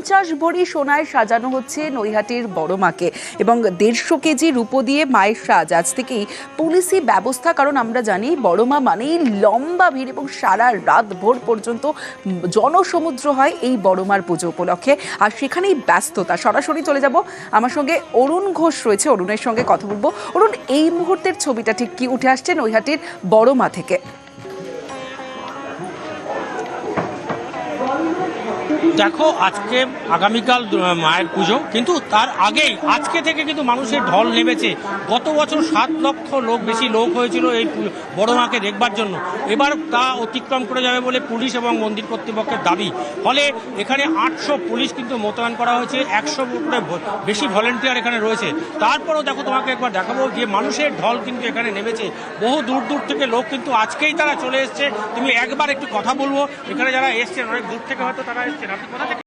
পঞ্চাশ ভরি সোনায় সাজানো হচ্ছে নৈহাটির বড় মাকে এবং দেড়শো কেজি রূপো দিয়ে মায়ের সাজ। আজ থেকেই পুলিশি ব্যবস্থা, কারণ আমরা জানি বড় মা মানেই লম্বা ভিড় এবং সারা রাত ভোর পর্যন্ত জনসমুদ্র হয় এই বড় মার পুজো উপলক্ষে। আর সেখানেই ব্যস্ততা। সরাসরি চলে যাব। আমার সঙ্গে অরুণ ঘোষ রয়েছে। অরুণের সঙ্গে কথা বলব। অরুণ, এই মুহূর্তের ছবিটা ঠিক কি উঠে আসছে নৈহাটির বড় মা থেকে? দেখো, আজকে আগামীকাল মায়ের পুজো, কিন্তু তার আগেই, আজকে থেকে কিন্তু মানুষের ঢল নেমেছে। গত বছর সাত লক্ষ লোক বেশি লোক হয়েছিল এই বড় মাকে দেখবার জন্য। এবার তা অতিক্রম করে যাবে বলে পুলিশ এবং মন্দির কর্তৃপক্ষের দাবি। ফলে এখানে আটশো পুলিশ কিন্তু মোতায়েন করা হয়েছে, একশো ভ- বেশি ভলেন্টিয়ার এখানে রয়েছে। তারপরেও দেখো, তোমাকে একবার দেখাবো যে মানুষের ঢল কিন্তু এখানে নেমেছে। বহু দূর দূর থেকে লোক কিন্তু আজকেই তারা চলে এসছে। তুমি একবার একটু কথা বলব। এখানে যারা এসছেন, অনেক দূর থেকে হয়তো তারা এসছেন। আপনি কোথা থেকে